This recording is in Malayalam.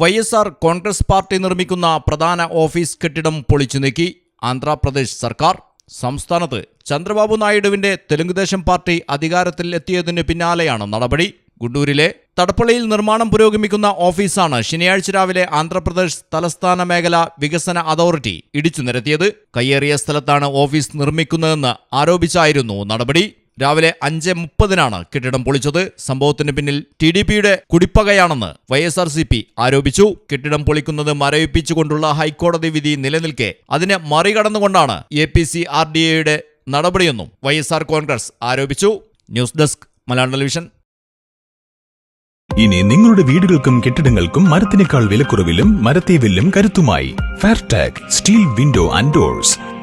Y S R Congress party നിർമ്മിക്കുന്ന പ്രധാന ഓഫീസ് കെട്ടിടം പൊളിച്ചു നീക്കി. ആന്ധ്രാപ്രദേശ് സർക്കാർ സംസ്ഥാനത്ത് ചന്ദ്രബാബു നായിഡുവിന്റെ തെലുങ്കുദേശം പാർട്ടി അധികാരത്തിൽ എത്തിയതിന് പിന്നാലെയാണ് നടപടി. ഗുണ്ടൂരിലെ തടപ്പള്ളിയിൽ നിർമ്മാണം പുരോഗമിക്കുന്ന ഓഫീസാണ് ശനിയാഴ്ച രാവിലെ ആന്ധ്രാപ്രദേശ് തലസ്ഥാന മേഖല വികസന അതോറിറ്റി ഇടിച്ചു നിരത്തിയത്. കയ്യേറിയ സ്ഥലത്താണ് ഓഫീസ് നിർമ്മിക്കുന്നതെന്ന് ആരോപിച്ചായിരുന്നു നടപടി. രാവിലെ അഞ്ച് മുപ്പതിനാണ് കെട്ടിടം പൊളിച്ചത്. സംഭവത്തിന് പിന്നിൽ ടി ഡി പിയുടെ കുടിപ്പകയാണെന്ന് Y S R C P ആരോപിച്ചു. കെട്ടിടം പൊളിക്കുന്നത് മരവിപ്പിച്ചുകൊണ്ടുള്ള ഹൈക്കോടതി വിധി നിലനിൽക്കെ അതിനെ മറികടന്നുകൊണ്ടാണ് A P C R D എയുടെ നടപടിയെന്നും വൈ എസ് ആർ കോൺഗ്രസ് ആരോപിച്ചു. News desk Malayalam television. ഇനി നിങ്ങളുടെ വീടുകൾക്കും കെട്ടിടങ്ങൾക്കും മരത്തിനേക്കാൾ വിലക്കുറവിലും മരത്തെ വില്ലും കരുത്തുമായി. Fairtag steel window and doors